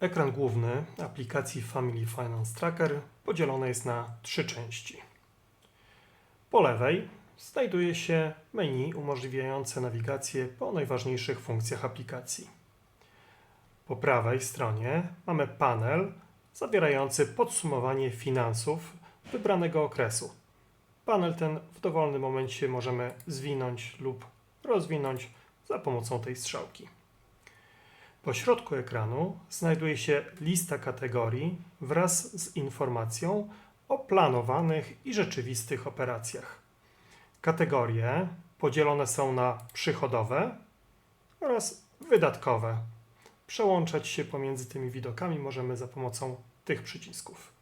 Ekran główny aplikacji Family Finance Tracker podzielony jest na trzy części. Po lewej znajduje się menu umożliwiające nawigację po najważniejszych funkcjach aplikacji. Po prawej stronie mamy panel zawierający podsumowanie finansów wybranego okresu. Panel ten w dowolnym momencie możemy zwinąć lub rozwinąć za pomocą tej strzałki. Po środku ekranu znajduje się lista kategorii wraz z informacją o planowanych i rzeczywistych operacjach. Kategorie podzielone są na przychodowe oraz wydatkowe. Przełączać się pomiędzy tymi widokami możemy za pomocą tych przycisków.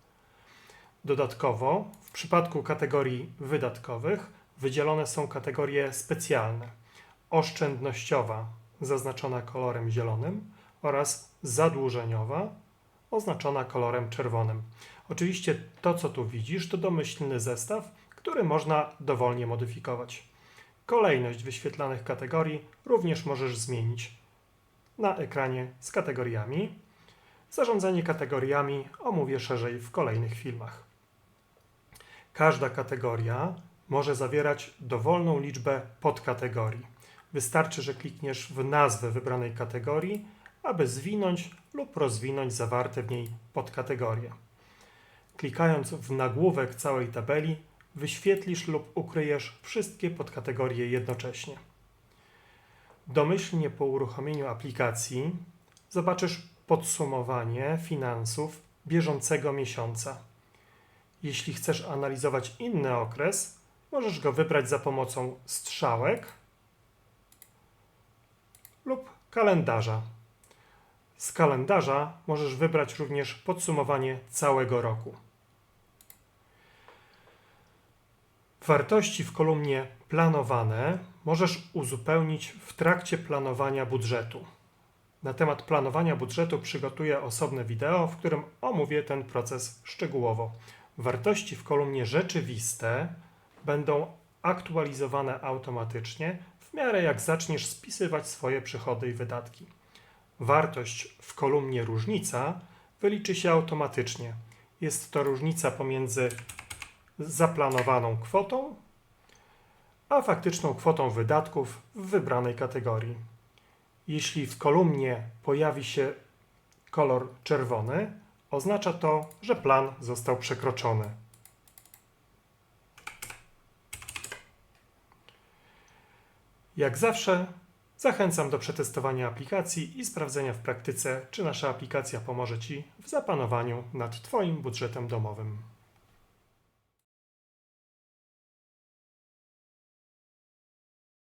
Dodatkowo, w przypadku kategorii wydatkowych wydzielone są kategorie specjalne: oszczędnościowa, zaznaczona kolorem zielonym, oraz zadłużeniowa, oznaczona kolorem czerwonym. Oczywiście to, co tu widzisz, to domyślny zestaw, który można dowolnie modyfikować. Kolejność wyświetlanych kategorii również możesz zmienić na ekranie z kategoriami. Zarządzanie kategoriami omówię szerzej w kolejnych filmach. Każda kategoria może zawierać dowolną liczbę podkategorii. Wystarczy, że klikniesz w nazwę wybranej kategorii, aby zwinąć lub rozwinąć zawarte w niej podkategorie. Klikając w nagłówek całej tabeli, wyświetlisz lub ukryjesz wszystkie podkategorie jednocześnie. Domyślnie po uruchomieniu aplikacji zobaczysz podsumowanie finansów bieżącego miesiąca. Jeśli chcesz analizować inny okres, możesz go wybrać za pomocą strzałek lub kalendarza. Z kalendarza możesz wybrać również podsumowanie całego roku. Wartości w kolumnie planowane możesz uzupełnić w trakcie planowania budżetu. Na temat planowania budżetu przygotuję osobne wideo, w którym omówię ten proces szczegółowo. Wartości w kolumnie rzeczywiste będą aktualizowane automatycznie w miarę jak zaczniesz spisywać swoje przychody i wydatki. Wartość w kolumnie różnica wyliczy się automatycznie. Jest to różnica pomiędzy zaplanowaną kwotą a faktyczną kwotą wydatków w wybranej kategorii. Jeśli w kolumnie pojawi się kolor czerwony, oznacza to, że plan został przekroczony. Jak zawsze zachęcam do przetestowania aplikacji i sprawdzenia w praktyce, czy nasza aplikacja pomoże Ci w zapanowaniu nad Twoim budżetem domowym.